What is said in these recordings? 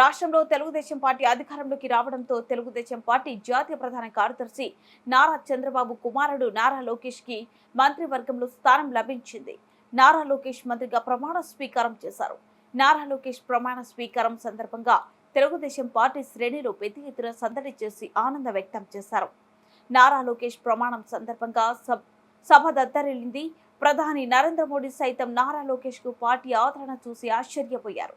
రాష్ట్రంలో తెలుగుదేశం పార్టీ అధికారంలోకి రావడంతో తెలుగుదేశం పార్టీ జాతీయ ప్రధాన కార్యదర్శి నారా చంద్రబాబు కుమారుడు నారా లోకేష్కి మంత్రివర్గంలో స్థానం లభించింది. నారా లోకేష్ మంత్రిగా ప్రమాణ స్వీకారం చేశారు. నారా లోకేష్ ప్రమాణ స్వీకారం సందర్భంగా తెలుగుదేశం పార్టీ శ్రేణిలో పెద్ద ఎత్తున సందడి చేసి ఆనందం వ్యక్తం చేశారు. నారా లోకేష్ ప్రమాణం సందర్భంగా సబ్ సభ దద్దరిల్లింది. ప్రధాని నరేంద్ర మోడీ సైతం నారా లోకేష్కు పార్టీ ఆదరణ చూసి ఆశ్చర్యపోయారు.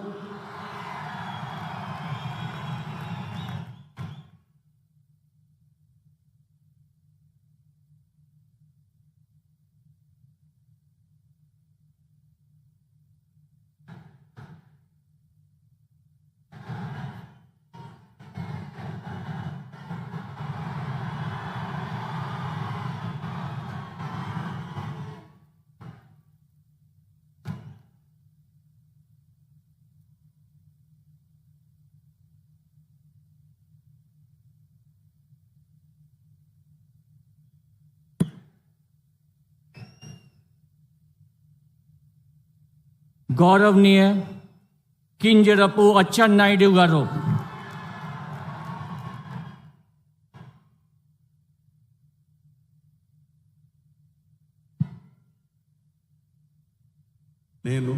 గౌరవనీయ కింజరపు అచ్చెన్నాయుడు గారు నేను